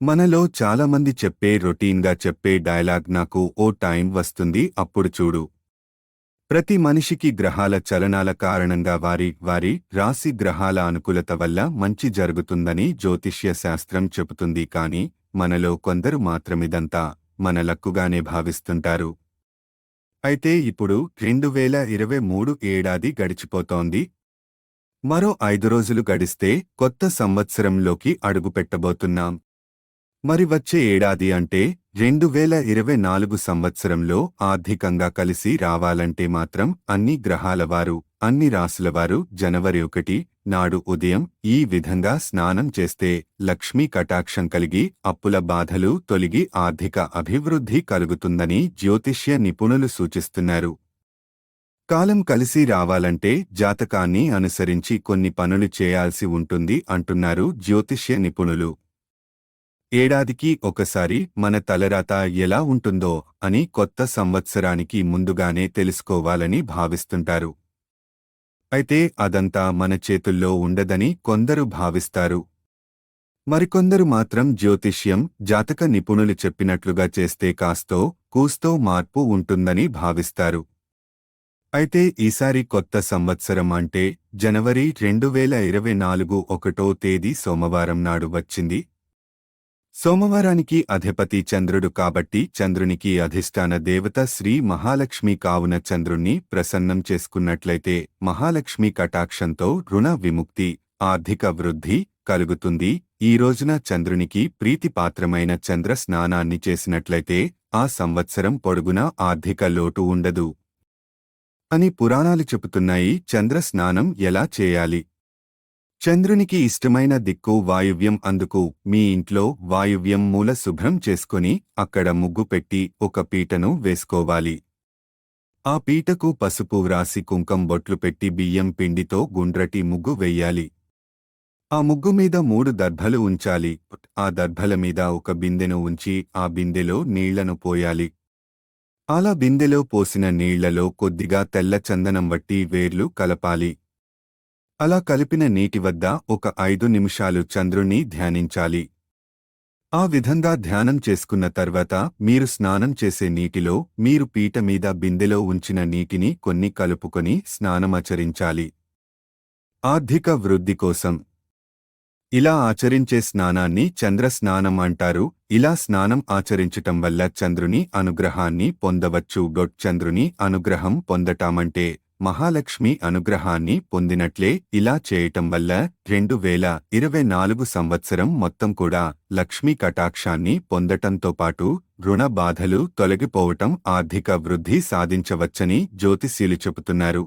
మనలో చాలామంది చెప్పే రొటీన్గా చెప్పే డైలాగ్ నాకు ఓ టైం వస్తుంది అప్పుడు చూడు. ప్రతి మనిషికి గ్రహాల చలనాల కారణంగా వారి వారి రాశి గ్రహాల అనుకూలత వల్ల మంచి జరుగుతుందని జ్యోతిష్య శాస్త్రం చెబుతుంది కాని మనలో కొందరు మాత్రమిదంతా మన లక్కుగానే భావిస్తుంటారు. అయితే ఇప్పుడు రెండు వేల ఇరవై మూడు ఏడాది గడిచిపోతోంది. మరో ఐదు రోజులు గడిస్తే కొత్త సంవత్సరంలోకి అడుగుపెట్టబోతున్నాం. మరి వచ్చే ఏడాది అంటే రెండు వేల ఇరవై నాలుగు సంవత్సరంలో ఆర్థికంగా కలిసి రావాలంటే మాత్రం అన్ని గ్రహాల వారు అన్ని రాశులవారు జనవరి ఒకటి నాడు ఉదయం ఈ విధంగా స్నానం చేస్తే లక్ష్మీ కటాక్షం కలిగి అప్పుల బాధలు తొలగి ఆర్థిక అభివృద్ధి కలుగుతుందని జ్యోతిష్య నిపుణులు సూచిస్తున్నారు. కాలం కలిసి రావాలంటే జాతకాన్ని అనుసరించి కొన్ని పనులు చేయాల్సి ఉంటుంది అంటున్నారు జ్యోతిష్య నిపుణులు. ఏడాదికి ఒకసారి మన తలరాత ఎలా ఉంటుందో అని కొత్త సంవత్సరానికి ముందుగానే తెలుసుకోవాలని భావిస్తుంటారు. అయితే అదంతా మన చేతుల్లో ఉండదని కొందరు భావిస్తారు. మరికొందరు మాత్రం జ్యోతిష్యం జాతక నిపుణులు చెప్పినట్లుగా చేస్తే కాస్తో కూస్తో మార్పు ఉంటుందని భావిస్తారు. అయితే ఈసారి కొత్త సంవత్సరం అంటే జనవరి రెండు వేల ఇరవై నాలుగు ఒకటో తేదీ సోమవారం నాడు వచ్చింది. సోమవారానికి అధిపతి చంద్రుడు కాబట్టి చంద్రునికి అధిష్టాన దేవత శ్రీ మహాలక్ష్మి కావున చంద్రుణ్ణి ప్రసన్నం చేసుకున్నట్లయితే మహాలక్ష్మి కటాక్షంతో రుణ విముక్తి ఆర్థిక వృద్ధి కలుగుతుంది. ఈ రోజున చంద్రునికి ప్రీతిపాత్రమైన చంద్ర స్నానాన్ని చేసినట్లయితే ఆ సంవత్సరం పొడుగునా ఆర్థిక లోటు ఉండదు. అని పురాణాలు చెబుతున్నాయి. చంద్ర స్నానం ఎలా చేయాలి? చంద్రునికి ఇష్టమైన దిక్కు వాయువ్యం అందుకు మీ ఇంట్లో వాయువ్యం మూల శుభ్రం చేసుకుని అక్కడ ముగ్గు పెట్టి ఒక పీటను వేసుకోవాలి. ఆ పీటకు పసుపు వ్రాసి కుంకం బొట్లు పెట్టి బియ్యం పిండితో గుండ్రటి ముగ్గు వెయ్యాలి ఆ ముగ్గు మీద మూడు దర్భలు ఉంచాలి. ఆ దర్భల మీద ఒక బిందెను ఉంచి ఆ బిందెలో నీళ్ళను పోయాలి. అలా బిందెలో పోసిన నీళ్ళలో కొద్దిగా తెల్ల చందనం వట్టి వేర్లు కలపాలి. అలా కలిపిన నీటి వద్ద ఒక ఐదు నిమిషాలు చంద్రుణ్ణి ధ్యానించాలి. ఆ విధంగా ధ్యానం చేసుకున్న తర్వాత మీరు స్నానం చేసే నీటిలో మీరు పీట మీద బిందెలో ఉంచిన నీటిని కొన్ని కలుపుకొని స్నానమాచరించాలి. ఆర్థిక వృద్ధి కోసం. ఇలా ఆచరించే స్నానాన్ని చంద్ర స్నానం అంటారు. ఇలా స్నానం ఆచరించటం వల్ల చంద్రుని అనుగ్రహాన్ని పొందవచ్చు. గొట్ చంద్రుని అనుగ్రహం పొందటామంటే మహాలక్ష్మి అనుగ్రహాన్ని పొందినట్లే ఇలా చేయటం వల్ల రెండు వేల ఇరవై నాలుగు సంవత్సరం మొత్తం కూడా లక్ష్మీ కటాక్షాన్ని పొందటంతో పాటు రుణ బాధలు తొలగిపోవటం ఆర్థిక వృద్ధి సాధించవచ్చని జ్యోతిష్యులు చెబుతున్నారు.